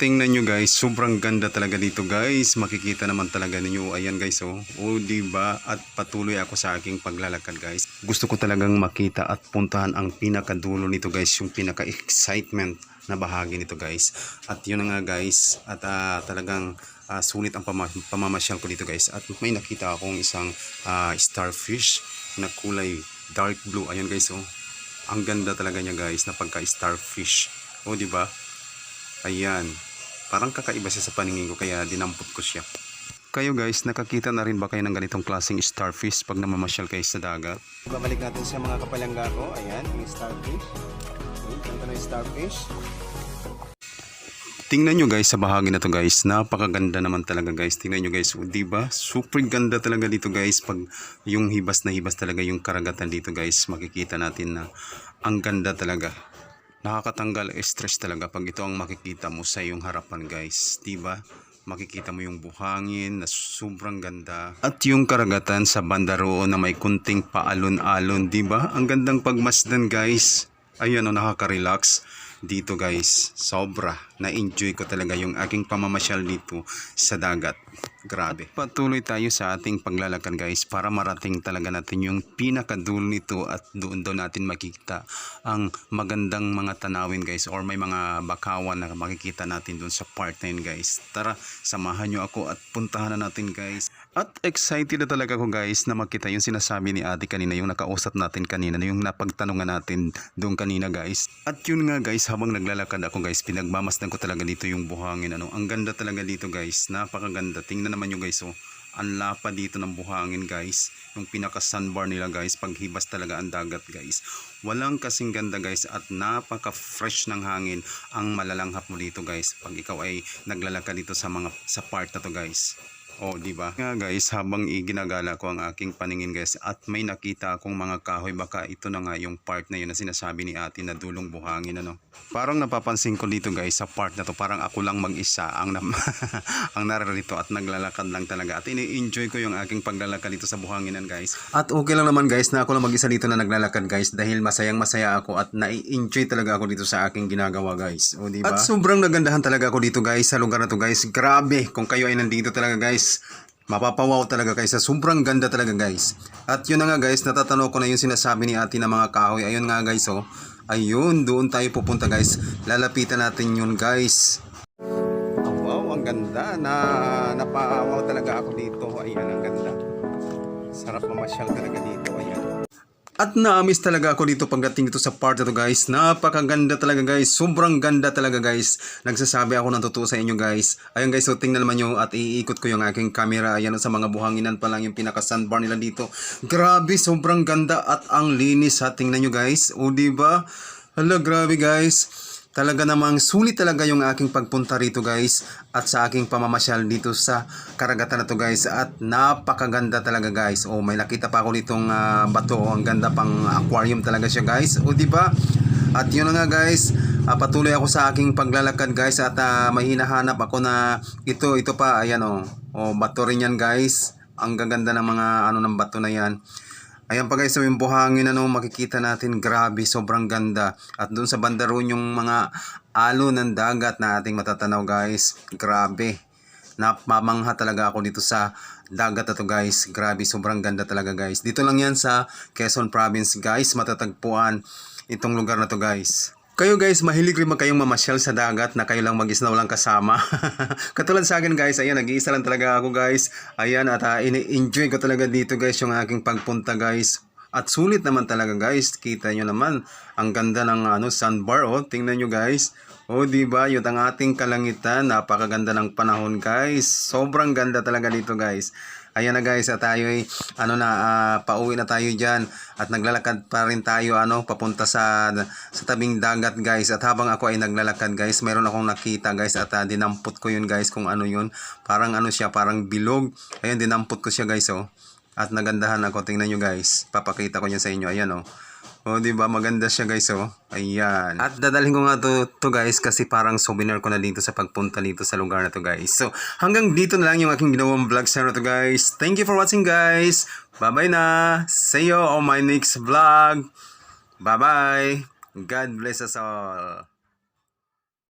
tingnan nyo guys, sobrang ganda talaga dito guys. Makikita naman talaga ninyo. Ayan guys oh. O di ba? At patuloy ako sa aking paglalakad guys. Gusto ko talagang makita at puntahan ang pinakadulo nito guys, yung pinaka-excitement na bahagi nito guys. At yun nga guys, at ah, talagang ah, sulit ang pama- pamamasyal ko dito guys. At may nakita akong isang ah, starfish na kulay dark blue. Ayan guys oh. Ang ganda talaga niya guys na pagka starfish. O di ba? Ayan. Parang kakaiba siya sa paningin ko kaya dinampot ko siya. Kayo guys, nakakita na rin ba kayo ng ganitong klaseng starfish pag namamasyal kayo sa dagat? Babalik natin sa mga kapalangga ko. Ayan, yung starfish. Ayan, na yung starfish. Tingnan nyo guys sa bahagi na to guys. Napakaganda naman talaga guys. Tingnan nyo guys. O, diba? Super ganda talaga dito guys. Pag yung hibas na hibas talaga yung karagatan dito guys. Makikita natin na ang ganda talaga. Nakakatanggal stress talaga pag ito ang makikita mo sa iyong harapan guys. Diba? Makikita mo yung buhangin na sobrang ganda. At yung karagatan sa banda na may kunting paalon-alon. Diba? Ang gandang pagmasdan guys. Ayan o, nakaka-relax dito guys. Sobra. Na-enjoy ko talaga yung aking pamamasyal dito sa dagat. Grabe. Patuloy tayo sa ating paglalakad guys para marating talaga natin yung pinakadulo nito at doon daw natin makikita ang magandang mga tanawin guys or may mga bakawan na makikita natin doon sa part na yun guys. Tara, samahan nyo ako at puntahan na natin guys. At excited na talaga ako guys na makita yung sinasabi ni ate kanina, yung nakausap natin kanina, yung napagtanungan natin doon kanina guys. At yun nga guys, habang naglalakad ako guys, pinagmamasdan ko talaga dito yung buhangin. Ano. Ang ganda talaga dito guys, napakaganda. Tingnan naman nyo guys oh. Ang lapa dito ng buhangin guys. Yung pinaka sunbar nila guys. Paghibas talaga ang dagat guys. Walang kasing ganda guys at napaka fresh ng hangin ang malalanghap mo dito guys. Pag ikaw ay naglalakad dito sa mga sa part na to guys. Oh, di ba? Nga guys, habang iginagala ko ang aking paningin guys at may nakita akong mga kahoy baka ito na nga yung part na yun na sinasabi ni ate na dulong buhangin ano. Parang napapansin ko dito guys sa part na to parang ako lang mag-isa ang nam ang nararito at naglalakad lang talaga at ini-enjoy ko yung aking paglalakad dito sa buhanginan guys. At okay lang naman guys na ako lang mag-isa dito na naglalakad guys dahil masayang masaya ako at nai-enjoy talaga ako dito sa aking ginagawa guys. O di ba? At sobrang nagandahan talaga ako dito guys sa lugar na to guys. Grabe kung kayo ay nandito talaga guys. Mapapawaw talaga guys. Sobrang ganda talaga guys. At yun na nga guys, natatanaw ko na yung sinasabi ni ate na mga kahoy. Ayun nga guys oh. Ayun, doon tayo pupunta guys. Lalapitan natin yun guys. Oh, wow, ang ganda. Na, napaawaw talaga ako dito. Ayan, ang ganda. Sarap mamasyal talaga dito. Ayan. At naamis talaga ako dito pagdating dito sa part na guys. Napakaganda talaga guys. Sobrang ganda talaga guys. Nagsasabi ako ng totoo sa inyo guys. Ayun guys, so tingnan naman nyo at iikot ko yung aking camera. Ayan sa mga buhanginan pa lang yung pinaka sandbar nila dito. Grabe, sobrang ganda at ang linis ha. Tingnan nyo guys. O diba? Hala, grabe guys. Talaga namang sulit talaga yung aking pagpunta rito guys at sa aking pamamasyal dito sa karagatan na to guys at napakaganda talaga guys. Oh, may nakita pa ako ditong ah, bato. Oh, ang ganda pang aquarium talaga siya guys. O di ba? At yun na nga guys, ah, patuloy ako sa aking paglalakad guys at ah, may hinahanap ako na ito, ito pa, ayan oh. Oh, bato rin yan guys. Ang gaganda ng mga ano ng bato na yan. Ayan pa guys, so yung buhangin ano, makikita natin, grabe, sobrang ganda. At doon sa banda roon yung mga alo ng dagat na ating matatanaw guys, grabe. Napamangha talaga ako dito sa dagat na guys, grabe, sobrang ganda talaga guys. Dito lang yan sa Quezon Province guys, matatagpuan itong lugar na to guys. Kayo guys, mahilig rin ba kayong mamasyal sa dagat na kayo lang mag-isa na walang kasama? Katulad sa akin guys, ayan, nag-iisa lang talaga ako guys. Ayan, at uh, ini-enjoy ko talaga dito guys yung aking pagpunta guys. At sulit naman talaga guys, kita nyo naman, ang ganda ng ano, sandbar oh, tingnan nyo guys. Oh, di ba? Yun ang ating kalangitan. Napakaganda ng panahon, guys. Sobrang ganda talaga dito, guys. Ayan na guys, at tayo ay ano na ah, pauwi na tayo diyan at naglalakad pa rin tayo ano papunta sa sa tabing dagat guys. At habang ako ay naglalakad guys, meron akong nakita guys at ah, dinampot ko yun guys kung ano yun. Parang ano siya, parang bilog. Ayan dinampot ko siya guys oh. At nagandahan ako, tingnan nyo guys. Papakita ko niya sa inyo. Ayan oh. Oh, di ba? Maganda siya guys, oh. Ayan. At dadalhin ko nga to, to guys kasi parang souvenir ko na dito sa pagpunta dito sa lugar na to guys. So, hanggang dito na lang yung aking ginawang vlog sa to guys. Thank you for watching guys. Bye-bye na. See you on my next vlog. Bye-bye. God bless us all.